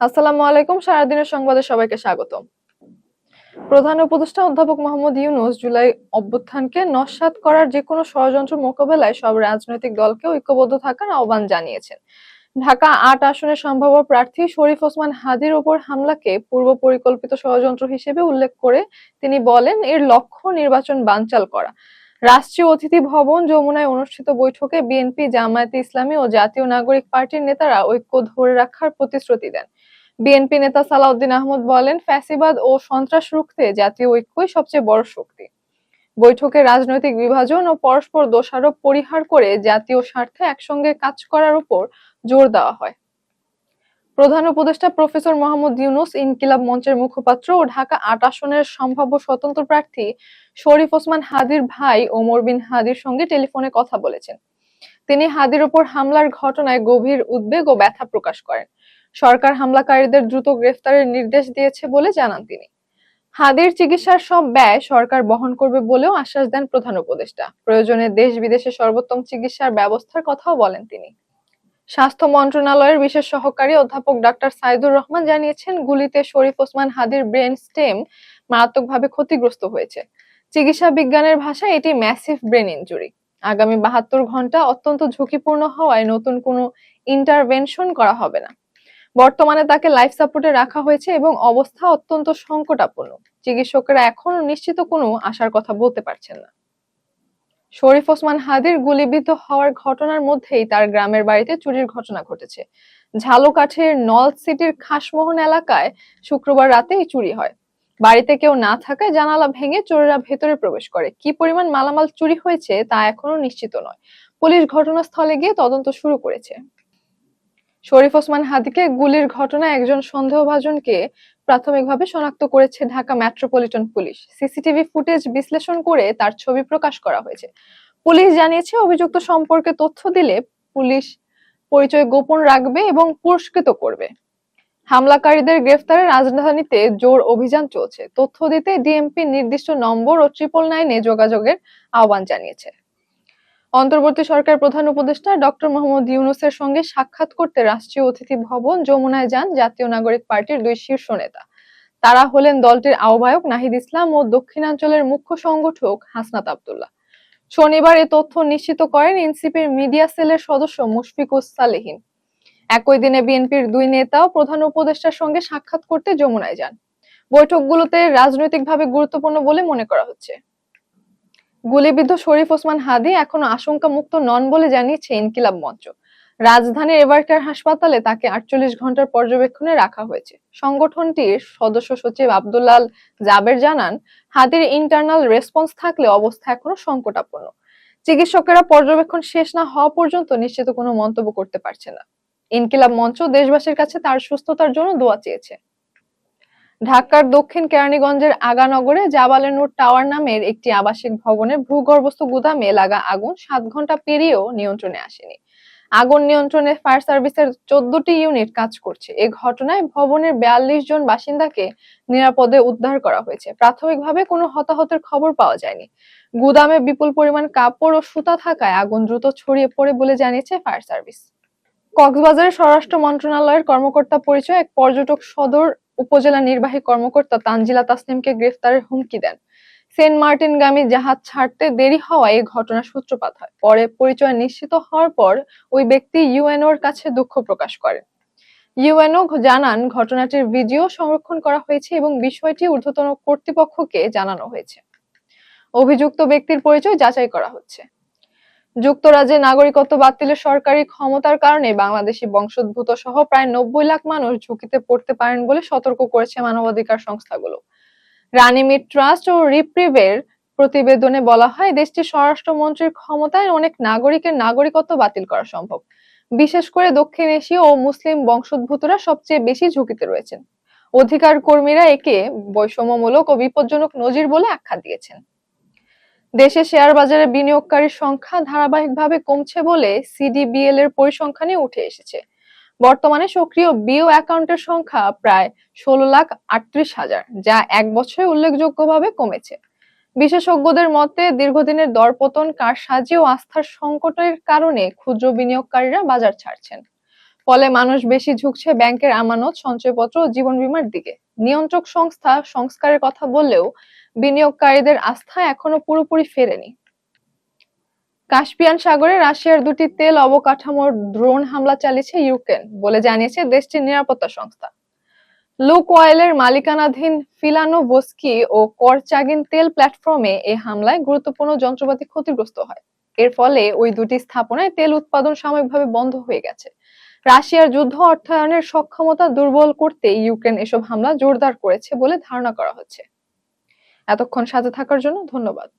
আসসালামু আলাইকুম। সারাদিনের সংবাদে সবাইকে স্বাগত প্রধান উপদেষ্টা অধ্যাপক মোহাম্মদ ইউনুস জুলাই অভ্যুত্থানকে নস্যাৎ করার যে কোনো ষড়যন্ত্র মোকাবেলায় সব রাজনৈতিক দলকে ঐক্যবদ্ধ থাকার আহ্বান জানিয়েছেন। ঢাকা আট আসনের সম্ভাব্য প্রার্থী শরীফ ওসমান হাদির ওপর হামলাকে পূর্ব পরিকল্পিত ষড়যন্ত্র হিসেবে উল্লেখ করে তিনি বলেন, এর লক্ষ্য নির্বাচন বানচাল করা। রাষ্ট্রীয় অতিথি ভবন যমুনায় অনুষ্ঠিত বৈঠকে বিএনপি, জামায়াতে ইসলামী ও জাতীয় নাগরিক পার্টির নেতারা ঐক্য ধরে রাখার প্রতিশ্রুতি দেন। বিএনপি নেতা সালাউদ্দিন আহমদ বলেন, ফ্যাসিবাদ ও সন্ত্রাস রুখতে জাতীয় ঐক্যই সবচেয়ে বড় শক্তি। বৈঠকে রাজনৈতিক বিভাজন ও পরস্পর দোষারোপ, পরিহার করে জাতীয় স্বার্থে একসঙ্গে কাজ করার উপর জোর দেওয়া হয়। প্রধান উপদেষ্টা প্রফেসর মোহাম্মদ ইউনুস, ইনকিলাব মঞ্চের মুখপাত্র ও ঢাকা আট আসনের সম্ভাব্য স্বতন্ত্র প্রার্থী শরীফ ওসমান হাদির ভাই ওমর বিন হাদির সঙ্গে টেলিফোনে কথা বলেছেন। তিনি হাদির ওপর হামলার ঘটনায় গভীর উদ্বেগ ও ব্যথা প্রকাশ করেন। সরকার হামলাকারীদের দ্রুত গ্রেফতারের নির্দেশ দিয়েছে বলে জানান তিনি। হাদির চিকিৎসার সব ব্যয় সরকার বহন করবে বলেও আশ্বাস দেন প্রধান উপদেষ্টা। প্রয়োজনে দেশ বিদেশে সর্বোত্তম চিকিৎসার ব্যবস্থার কথাও বলেন তিনি। স্বাস্থ্য মন্ত্রণালয়ের বিশেষ সহকারী অধ্যাপক ডাক্তার সাইদুর রহমান জানিয়েছেন, গুলিতে শরীফ ওসমান হাদির ব্রেন স্টেম মারাত্মকভাবে ক্ষতিগ্রস্ত হয়েছে। চিকিৎসা বিজ্ঞানের ভাষায় এটি ম্যাসিভ ব্রেন ইনজুরি। আগামী বাহাত্তর ঘণ্টা অত্যন্ত ঝুঁকিপূর্ণ হওয়ায় নতুন কোনো ইন্টারভেনশন করা হবে না। বর্তমানে তাকে লাইফ সাপোর্টে রাখা হয়েছে এবং অবস্থা অত্যন্ত সংকটাপন্ন। চিকিৎসকেরা এখনও নিশ্চিত কোনো আশার কথা বলতে পারছেন না। শরীফ ওসমান হাদির গুলিবিদ্ধ হওয়ার ঘটনার মধ্যেই তার গ্রামের বাড়িতে চুরির ঘটনা ঘটেছে। ঝালুকাঠের নল সিটির খাসমোহন এলাকায় শুক্রবার রাতে এই চুরি হয়। বাড়িতে কেউ না থাকায় জানালা ভেঙে চোরেরা ভেতরে প্রবেশ করে। কি পরিমাণ মালামাল চুরি হয়েছে তা এখনও নিশ্চিত নয়। পুলিশ ঘটনাস্থলে গিয়ে তদন্ত শুরু করেছে। শরীফ ওসমান হাদিকে গুলির ঘটনায় একজন সন্দেহভাজনকে প্রাথমিকভাবে শনাক্ত করেছে Dhaka metropolitan police. CCTV footage বিশ্লেষণ করে তার ছবি প্রকাশ করা হয়েছে। পুলিশ জানিয়েছে, অভিযুক্ত সম্পর্কে তথ্য দিলে পুলিশ পরিচয় গোপন রাখবে এবং পুরস্কৃত করবে। হামলাকারীদের গ্রেফতারে রাজধানীতে জোর অভিযান চলছে। তথ্য দিতে ডিএমপি নির্দিষ্ট নম্বর ও ট্রিপল নাইনে যোগাযোগের আহ্বান জানিয়েছে। অন্তর্বর্তী সরকার প্রধান উপদেষ্টা ডক্টর মোহাম্মদ ইউনুসের সঙ্গে সাক্ষাৎ করতে রাষ্ট্রীয় অতিথি ভবন যমুনায় যান জাতীয় নাগরিক পার্টির দুই শীর্ষ নেতা। তারা হলেন দলটির আহ্বায়ক নাহিদ ইসলাম ও দক্ষিণাঞ্চলের মুখ্য সংগঠক হাসনাত আবদুল্লাহ। শনিবার এ তথ্য নিশ্চিত করেন এনসিপির মিডিয়া সেলের সদস্য মুশফিকুস সালেহিন। একই দিনে বিএনপির দুই নেতাও প্রধান উপদেষ্টার সঙ্গে সাক্ষাৎ করতে যমুনায় যান। বৈঠকগুলোতে রাজনৈতিকভাবে গুরুত্বপূর্ণ বলে মনে করা হচ্ছে। গুলিবিদ্ধ শরীফ ওসমান হাদি এখনও আশঙ্কা মুক্ত নন বলে জানিয়েছে ইনকিলাব মঞ্চ। রাজধানীর এবারকার হাসপাতালে তাকে আটচল্লিশ ঘণ্টার পর্যবেক্ষণে রাখা হয়েছে। সংগঠনটির সদস্য সচিব আব্দুল্লাল জাবের জানান, হাদির ইন্টারনাল রেসপন্স থাকলে অবস্থা এখনও সংকটাপন্ন। চিকিৎসকেরা পর্যবেক্ষণ শেষ না হওয়া পর্যন্ত নিশ্চিত কোনো মন্তব্য করতে পারছে না। ইনকিলাব মঞ্চ দেশবাসীর কাছে তার সুস্থতার জন্য দোয়া চেয়েছে। ঢাকার দক্ষিণ কেরানীগঞ্জের আগানগরে জাবালেনুর টাওয়ার নামের একটি আবাসিক ভবনের ভূগর্ভস্থ গুদামে লাগা আগুন সাত ঘণ্টা পেরিয়েও নিয়ন্ত্রণে আসেনি। আগুন নিয়ন্ত্রণে ফায়ার সার্ভিসের চোদ্দটি ইউনিট কাজ করছে। এ ঘটনায় ভবনের বিয়াল্লিশ জন বাসিন্দাকে নিরাপদে উদ্ধার করা হয়েছে। প্রাথমিকভাবে কোনো হতাহতের খবর পাওয়া যায়নি। গুদামে বিপুল পরিমাণ কাপড় ও সুতা থাকায় আগুন দ্রুত ছড়িয়ে পড়ে বলে জানিয়েছে ফায়ার সার্ভিস। কক্সবাজারের স্বরাষ্ট্র মন্ত্রণালয়ের কর্মকর্তা পরিচয় এক পর্যটক সদর উপজেলা নির্বাহী কর্মকর্তা তানজিলা তাসনিমকে গ্রেফতারের হুমকি দেন। সেন্ট মার্টিনগামী জাহাজ ছাড়তে দেরি হওয়ায় এই ঘটনার সূত্রপাত হয়। পরে পরিচয় নিশ্চিত হওয়ার পর ওই ব্যক্তি ইউএনওর কাছে দুঃখ প্রকাশ করেন। ইউএনও জানান, ঘটনাটির ভিডিও সংরক্ষণ করা হয়েছে এবং বিষয়টি ঊর্ধ্বতন কর্তৃপক্ষকে জানানো হয়েছে। অভিযুক্ত ব্যক্তির পরিচয় যাচাই করা হচ্ছে। যুক্তরাজ্যে নাগরিকত্ব বাতিলের সরকারি ক্ষমতার কারণে বাংলাদেশি বংশোদ্ভূত সহ প্রায় নব্বই লাখ মানুষ ঝুঁকিতে পড়তে পারেন বলে সতর্ক করেছে মানবাধিকার সংস্থাগুলো। রানীমিট ট্রাস্ট ও রিপ্রিভের প্রতিবেদনে বলা হয়, দেশটির স্বরাষ্ট্রমন্ত্রীর ক্ষমতায় অনেক নাগরিকের নাগরিকত্ব বাতিল করা সম্ভব। বিশেষ করে দক্ষিণ এশীয় ও মুসলিম বংশোদ্ভূতরা সবচেয়ে বেশি ঝুঁকিতে রয়েছেন। অধিকার কর্মীরা একে বৈষম্যমূলক ও বিপজ্জনক নজির বলে আখ্যা দিয়েছেন। দেশে শেয়ার বাজারে বিনিয়োগকারীর সংখ্যা ধারাবাহিকভাবে কমছে বলে সিডিবিএল এর পরিসংখ্যানে উঠে এসেছে। বর্তমানে সক্রিয় বিও অ্যাকাউন্টের সংখ্যা প্রায় ষোলো লাখ আটত্রিশ হাজার, যা এক বছরে উল্লেখযোগ্যভাবে কমেছে। বিশেষজ্ঞদের মতে, দীর্ঘদিনের দরপতন কার কারসাজি ও আস্থার সংকটের কারণে ক্ষুদ্র বিনিয়োগকারীরা বাজার ছাড়ছেন। ফলে মানুষ বেশি ঝুঁকছে ব্যাংকের আমানত, সঞ্চয়পত্র ও জীবন বীমার দিকে। নিয়ন্ত্রক সংস্থা সংস্কারের কথা বললেও বিনিয়োগকারীদের আস্থা এখনও পুরোপুরি ফেরেনি। কাস্পিয়ান সাগরে রাশিয়ার দুটি তেল অবকাঠামোর ড্রোন হামলা চালিয়েছে ইউক্রেন বলে জানিয়েছে দেশটির নিরাপত্তা সংস্থা। লুক অয়েলের মালিকানাধীন ফিলানোভস্কি ও করচাগিন তেল প্ল্যাটফর্মে এই হামলায় গুরুত্বপূর্ণ যন্ত্রপাতি ক্ষতিগ্রস্ত হয়। এর ফলে ওই দুটি স্থাপনায় তেল উৎপাদন সাময়িকভাবে বন্ধ হয়ে গেছে। রাশিয়ার যুদ্ধ অর্থায়নের সক্ষমতা দুর্বল করতে ইউক্রেন এসব হামলা জোরদার করেছে বলে ধারণা করা হচ্ছে। এতক্ষণ সাথে থাকার জন্য ধন্যবাদ।